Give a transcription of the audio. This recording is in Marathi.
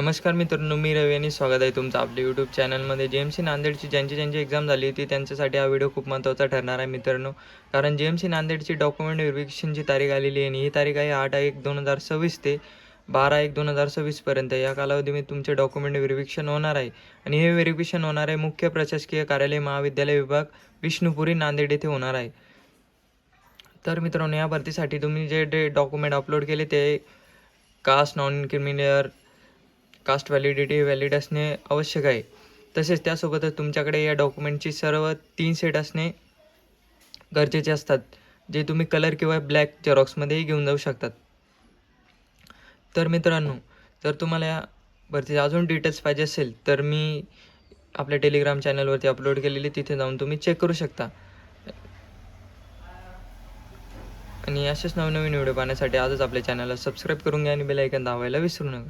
नमस्कार मित्रांनो मी रवी आणि स्वागत आहे तुमचं आपल्या यूट्यूब चॅनलमध्ये जे एम सी नांदेडची ज्यांची ज्यांची एक्झाम झाली होती त्यांच्यासाठी हा व्हिडिओ खूप महत्त्वाचा ठरणार आहे मित्रांनो. कारण जे एम सी नांदेडची डॉक्युमेंट व्हेरिफिकेशनची तारीख आलेली आहे आणि ही तारीख आहे आठ एक दोन हजार सव्वीस ते बारा एक दोन हजार सव्वीसपर्यंत या कालावधीमध्ये तुमचे डॉक्युमेंट व्हेरिफिकेशन होणार आहे आणि हे व्हेरिफिकेशन होणार आहे मुख्य प्रशासकीय कार्यालय महाविद्यालय विभाग विष्णुपुरी नांदेड येथे होणार आहे. तर मित्रांनो या भरतीसाठी तुम्ही जे डे डॉक्युमेंट अपलोड केले ते caste non criminal caste validity valid असणे आवश्यक आहे. तसेच त्यासोबतच तुमच्याकडे या डॉक्युमेंटची सर्व तीन सेट असणे गरजेचे असतात जे तुम्ही कलर किंवा ब्लॅक झेरॉक्समध्येही घेऊन जाऊ शकतात. तर मित्रांनो जर तुम्हाला या भरतीचे अजून डिटेल्स पाहिजे असेल तर मी आपल्या टेलिग्राम चॅनलवरती अपलोड केलेली तिथे जाऊन तुम्ही चेक करू शकता. आणि असेच नवनवीन व्हिडिओ पाहण्यासाठी आजच आपल्या चॅनलला सबस्क्राईब करून घ्या आणि बेल ऐकन दाबायला विसरू नका.